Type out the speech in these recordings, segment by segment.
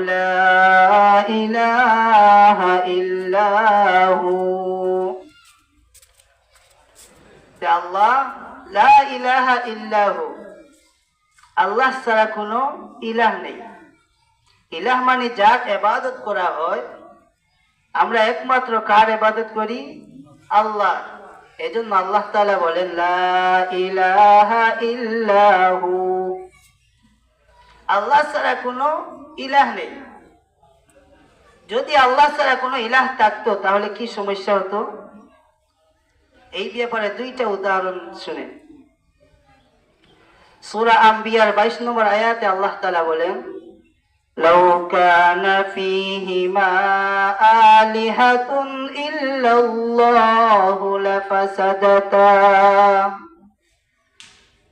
لا إله إلا هو যে আল্লাহ লা ইলাহা ইল্লাহু আল্লাহ ছাড়া কোনো ইলাহ নেই ইলাহ মানে যার এবাদত করা হয় আমরা একমাত্র কার এবাদত করি আল্লাহ এজন্য আল্লাহ তাআলা বলেন লা ইলাহা ইল্লাহু আল্লাহ ছাড়া কোনো ইলাহ নেই যদি আল্লাহ ছাড়া কোনো ইলাহ থাকতো তাহলে কি সমস্যা হতো এই ব্যাপারে দুইটা উদাহরণ শুনে সূরা আম্বিয়ার 22 নম্বর আয়াতে আল্লাহ তাআলা বলেন لو كان فيهما آلهة إلا الله لفسدتا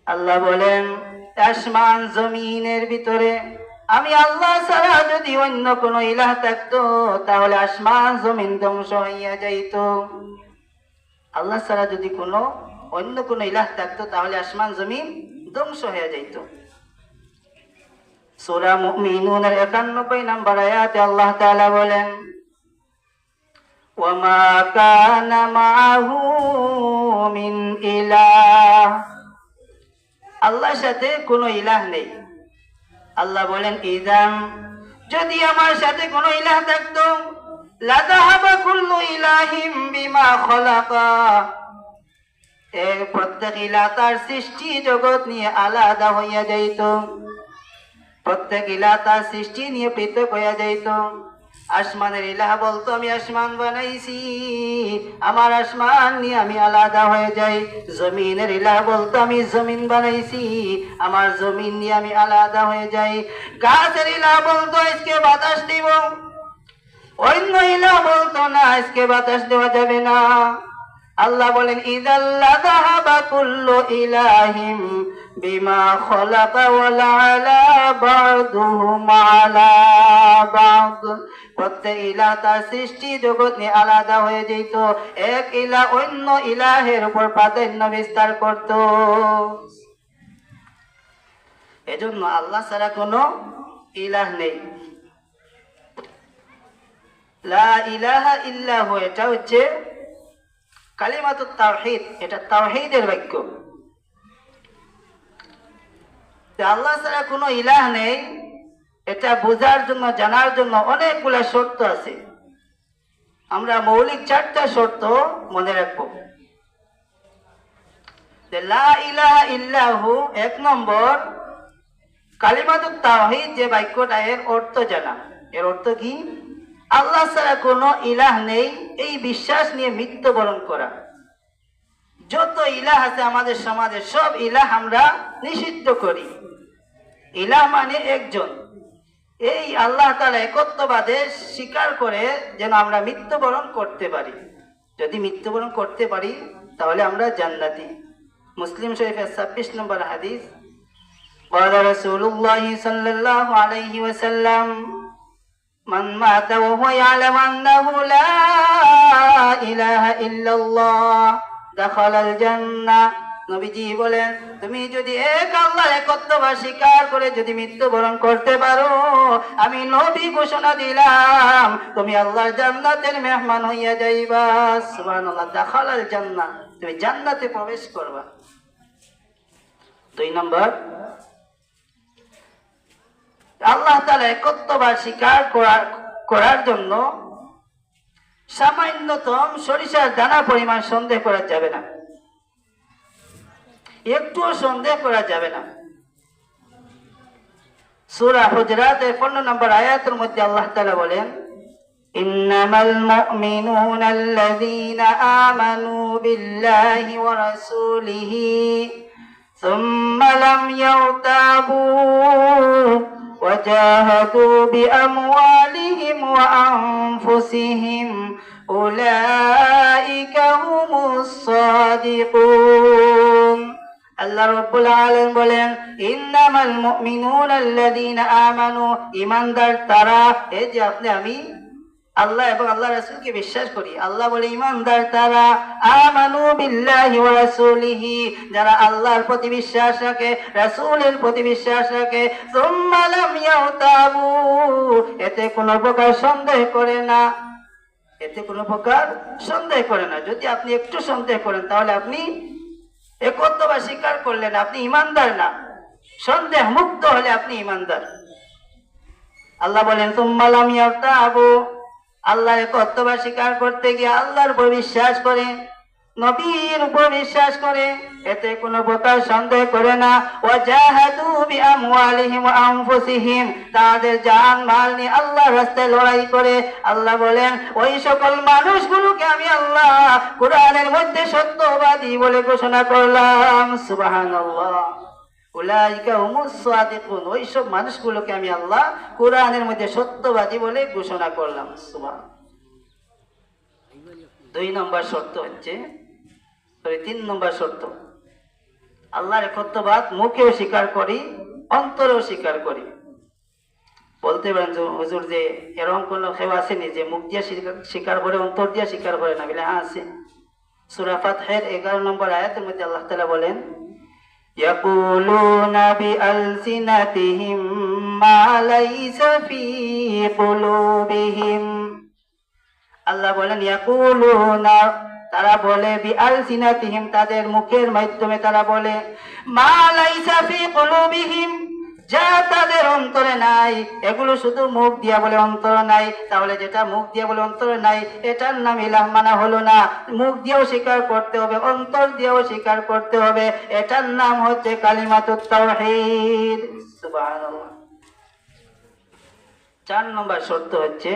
আল্লাহ বলেন আসমান জমিনের ভিতরে। আমি আল্লাহ ছাড়া যদি অন্য কোনো ইলাহ থাকতো, তাহলে আসমান জমিন ধ্বংস হইয়া যাইত। আল্লাহ ছাড়া যদি কোনো, অন্য কোনো ইলাহ থাকতো, তাহলে আসমান জমিন ধ্বংস হয়ে যাইত। সূরা মুমিনুনের 91 নম্বর আয়াতে আল্লাহ তাআলা বলেন ওয়ামা কানা মাআহু মিন ইলাহ। আল্লাহর সাথে কোনো ইলাহ নেই। আল্লাহ বলেন, ইদাম, যদি আমার সাথে কোনো ইলাহ থাকতো বিমা প্রত্যেক সৃষ্টি নিয়ে আলাদা হইয়া যাইত। প্রত্যেক ইলা তার সৃষ্টি নিয়ে পৃথক হইয়া যাইত। আসমানের ইলাহা বলতো, আমি আসমান বানাইছি। আমার আসমান নিয়ে আমি আলাদা হয়ে যাই। জমিনের ইলাহ বলতো, আমি জমিন বানাইছি। আমার জমিন নিয়ে আমি আলাদা হয়ে যাই। গাছের ইলাহ বলতো, আজকে বাতাস দিব। অন্য ইলাহ বলতো, না, আজকে বাতাস দেওয়া যাবে না। আল্লাহ বলেন ইলাহিম বিমা প্রত্যেক তার সৃষ্টি নিয়ে আলাদা হয়ে যেত, এক ইলাহ অন্য ইলাহের উপর প্রাধান্য বিস্তার করত। এজন্য আল্লাহ ছাড়া কোনো ইলাহ নেই। লা ইলাহা ইল্লাহু, এটা হচ্ছে কালিমাতুত তাওহীদ, এটা তাওহীদের বাক্য আল্লাহ ছাড়া কোনো ইলাহ নেই, এটা বোঝার জন্য, জানার জন্য অনেকগুলা শর্ত আছে। আমরা মৌলিক চারটা শর্ত মনে রাখব। ইল্লাহু, এক নম্বর, কালিমাতুত তাওহীদ যে বাক্যটা, এর অর্থ জানা। এর অর্থ কি? আল্লাহ ছাড়া কোনো ইলাহ নেই এই বিশ্বাস নিয়ে মৃত্যুবরণ করা যত ইলাহ আছে আমাদের সমাজে সব ইলাহ আমরা নিষিদ্ধ করি ইলাহ মানে একজন এই আল্লাহ তালা একত্ববাদে স্বীকার করে যেন আমরা মৃত্যুবরণ করতে পারি যদি মৃত্যুবরণ করতে পারি তাহলে আমরা জান্নাতি মুসলিম শরীফের ছাব্বিশ নম্বর হাদিস قال رسول الله صلى الله عليه وسلم من مات وهو يعلم أنه لا إله إلا الله دخل الجنة নবীজি বলেন তুমি যদি এক আল্লাহ একত্ববাদ স্বীকার করে যদি মৃত্যুবরণ করতে পারো আমি নবী ঘোষণা দিলাম তুমি আল্লাহর জান্নাতের মেহমান হইয়া যাইবা সুবহানাল্লাহ দাখালাল জান্নাহ তুমি জান্নাতে প্রবেশ করবা দুই নম্বর আল্লাহ তালা একত্ববাদ স্বীকার করার করার জন্য সামান্যতম সরিষার দানা পরিমাণ সন্দেহ করা যাবে না একটুও সন্দেহ করা যাবে না সূরা হুজরাতের 15 নম্বর আয়াতের মধ্যে আল্লাহ তাআলা বলেন إنما المؤمنون الذين آمنوا بالله ورسوله ثم لم يرتابوا وجاهدوا بأموالهم وأنفسهم أولئك هم الصادقون আল্লাহ রব্বুল আলামিন বলেন ইন্নামাল মুমিনুনা আল্লাযীনা আমানু ঈমানদার তারা এই যে আপনি আমি আল্লাহ এবং আল্লাহ রাসূলকে বিশ্বাস করি। আল্লাহ বলে, ইমানদার তারা আমানু বিল্লাহি ওয়া রাসূলিহি। যারা আল্লাহর প্রতি বিশ্বাস রাখে, রাসূলের প্রতি বিশ্বাস রাখে, সুম্মা লাম ইয়াতাবু এতে কোনো প্রকার সন্দেহ করে না। এতে কোনো প্রকার সন্দেহ করে না। যদি আপনি একটু সন্দেহ করেন, তাহলে আপনি একত্ববা স্বীকার করলেন, আপনি ইমানদার না। সন্দেহ মুক্ত হলে আপনি ইমানদার। আল্লাহ বলেন তুম্মালাম ইয়াতাবু আল্লাহর একত্ববা স্বীকার করতে গিয়ে আল্লাহর উপর বিশ্বাস করে, নবীর উপর বিশ্বাস করে, এতে কোনো প্রকার সন্দেহ করে না। ও ওয়াজাহাদু বিআমওয়ালিহিম ওয়া আনফুসিহিম, তাদের জান, মাল নিয়ে আল্লাহ রাস্তায় লড়াই করে। আল্লাহ বলেন, ওই সকল মানুষগুলোকে আমি আল্লাহ কোরআনের মধ্যে সত্যবাদী বলে ঘোষণা করলাম। সুবহানাল্লাহ। উলাইকা হুমুস সাদিকুন। ওই সব মানুষগুলোকে আমি আল্লাহ কোরআনের মধ্যে সত্যবাদী বলে ঘোষণা করলাম। দুই নম্বর শর্ত হচ্ছে, সরি, তিন নম্বর শর্ত। আল্লাহর একত্ববাদ মুখেও স্বীকার করি, অন্তরেও স্বীকার করি। বলতে পারেন হুজুর যে এরকম কোনো কেউ আসেনি যে মুখ দিয়ে স্বীকার করে, অন্তর দিয়ে স্বীকার করে না, বলে হ্যাঁ আছে। সুরাফাত হের এগারো নম্বর আয়াতের মধ্যে আল্লাহ তালা বলেন يقولون بألسنتهم ما ليس في قلوبهم আল্লাহ বলেন ইয়াকুলুনা তারা বলে বিআল সিনাতিহিম তাদের মুখের মাধ্যমে তারা বলে মা লাইসা ফি কুলুবিহিম যা তাদের অন্তরে নাই, এগুলো শুধু মুখ দিয়া বলে অন্তর নাই। তাহলে যেটা মুখ দিয়া বলে অন্তরে নাই, এটার নাম ইলাহ মানা হলো না। মুখ দিয়েও স্বীকার করতে হবে, অন্তর দিয়েও স্বীকার করতে হবে। এটার নাম হচ্ছে কালিমাতুত তাওহীদ। সুবহানাল্লাহ। চার নম্বর শর্ত হচ্ছে,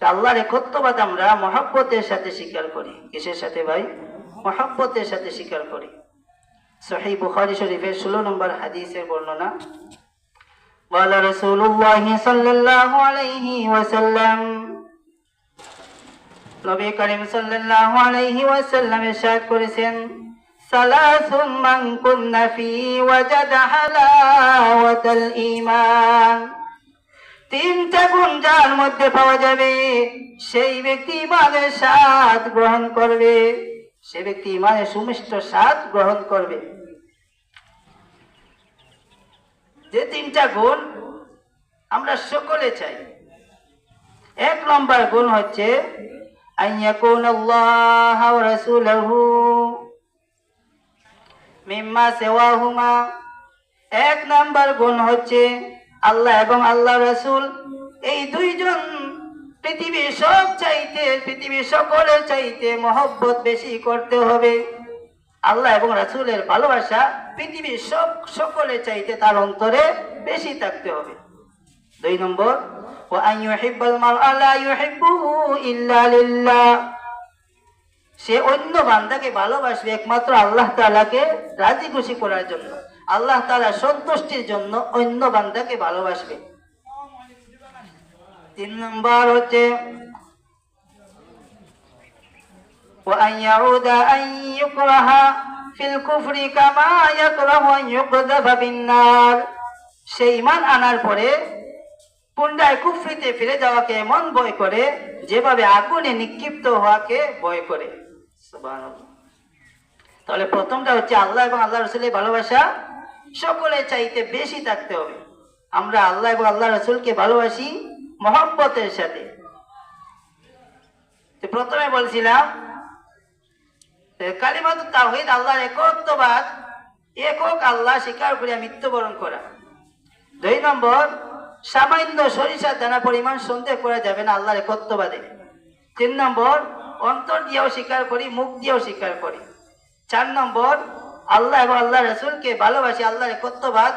আল্লাহর একত্ববাদ আমরা মহাব্বতের সাথে স্বীকার করি। কিসের সাথে ভাই? মহাব্বতের সাথে স্বীকার করি। সহি বুখারী শরীফের ষোলো নম্বর হাদিসের বর্ণনা قال رسول الله صلى الله عليه وسلم নবী করিম সাল্লাল্লাহু আলাইহি ওয়াসাল্লাম ইরশাদ করেছেন সালাসুন মান কুন্না ফি ওয়াজাদা হালাওয়াতাল ঈমান তিনটা গুণ যার মধ্যে পাওয়া যাবে সেই ব্যক্তি ইমানের স্বাদ গ্রহণ করবে সে ব্যক্তি ইমানের সুমিষ্ট স্বাদ গ্রহণ করবে। যে তিনটা গুণ আমরা সকলে চাই। এক নম্বর গুণ হচ্ছে মিম্মা এক নাম্বার গুণ হচ্ছে, আল্লাহ এবং আল্লাহ রসুল এই দুইজন পৃথিবীর সব চাইতে, পৃথিবীর সকলের চাইতে মহব্বত বেশি করতে হবে। আল্লাহ এবং রাসুলের ভালোবাসা পৃথিবীর সব সকলের চাইতে তার অন্তরে বেশি থাকতে হবে। দুই নম্বর ও সে অন্য বান্দাকে ভালোবাসবে একমাত্র আল্লাহ তাআলাকে রাজি খুশি করার জন্য। আল্লাহ তালা সন্তুষ্টির জন্য অন্য বান্দাকে ভালোবাসবে। তিন নম্বর হচ্ছে وأن يعود أن يكره في الكفر كما يكره أن يقذف بالنار সে ইমান আনার পরে পুন্ডায় কুফরিতে ফিরে যাওয়াকে এমন ভয় করে যেভাবে আগুনে নিক্ষিপ্ত হওয়াকে ভয় করে সুবহানাল্লাহ। তাহলে প্রথমটা হচ্ছে আল্লাহ এবং আল্লাহ রসুলের ভালোবাসা সকলে চাইতে বেশি থাকতে হবে আমরা আল্লাহ এবং আল্লাহ রসুলকে ভালোবাসি মহব্বতের সাথে। প্রথমে বলছিলাম কালিমাত তাহিদ আল্লাহর একত্ববাদ, একক আল্লাহ স্বীকার করিয়া মৃত্যুবরণ করা। দুই নম্বর, সামান্য সরিষার দানা পরিমাণ সন্দেহ করা যাবে না আল্লাহর একত্ববাদে। তিন নম্বর, অন্তর দিয়েও স্বীকার করি, মুখ দিয়েও স্বীকার করি। চার নম্বর, আল্লাহ এবং আল্লাহ রসুলকে ভালোবাসি, আল্লাহর একত্ববাদ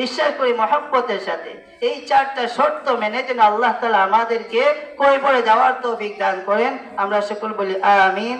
বিশ্বাস করি মহব্বতের সাথে। এই চারটা শর্ত মেনে যেন আল্লাহ তালা আমাদেরকে কই পড়ে যাওয়ার তো দান করেন। আমরা সকল বলি আমিন।